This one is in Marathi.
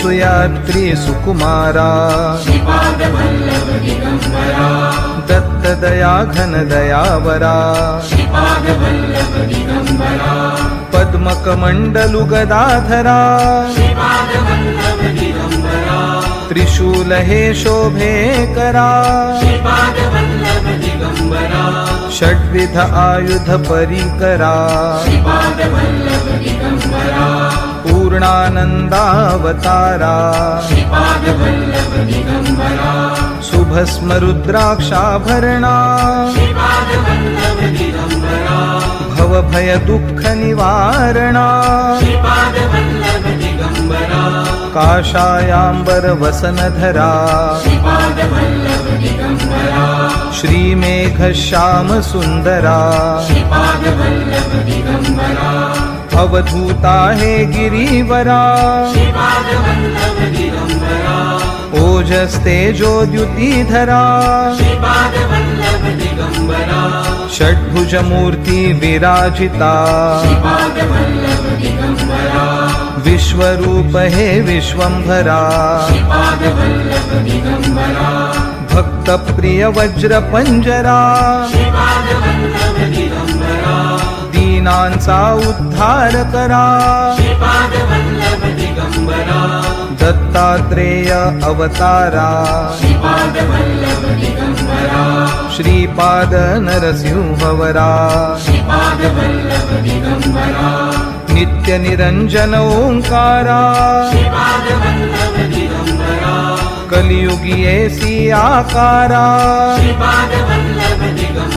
सुयात्री सुकुमारा। दत्त दया घन दयावरा पद्मकमण्डलु गदाधरा त्रिशूल हे शोभे करा षड्विध आयुध परिकरा। पूर्णानन्दावतारा शुभस्मरुद्राक्षाभरणा। भवभय भवभयदुःखनिवारणा। काशायाम्बरवसनधरा श्रीमेघश्यामसुन्दरा निवारणा अवधूता हे गिरीवरा। ओजस्तेजोद्युतिधरा षड्भुजमूर्ति विराजिता। विश्वरूप हे विश्वम्भरा भक्तप्रिय वज्रपञ्जरा दीनांचा उद्धार करा. दत्तात्रेय अवतारा. श्रीपाद नरसिंहवरा. नित्य निरंजन ओंकारा. कलयुगी ऐसी आकारा।